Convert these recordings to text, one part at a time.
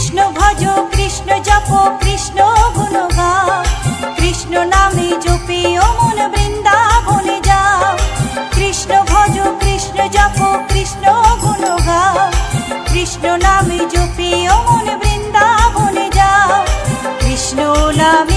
কৃষ্ণ ভজ, কৃষ্ণ জপ, কৃষ্ণ গুণ গা কৃষ্ণ নামে জপি ও মন বৃন্দাবনে যাও কৃষ্ণ ভজ, কৃষ্ণ জপ, কৃষ্ণ গুণ গা কৃষ্ণ নামে জপি ও বৃন্দাবনে যাও কৃষ্ণ নাম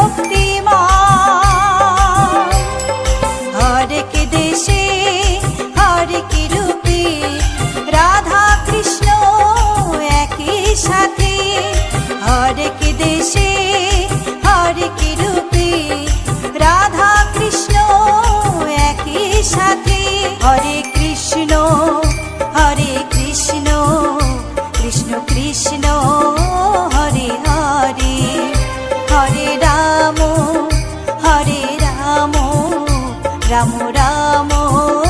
optimista. enamoramos.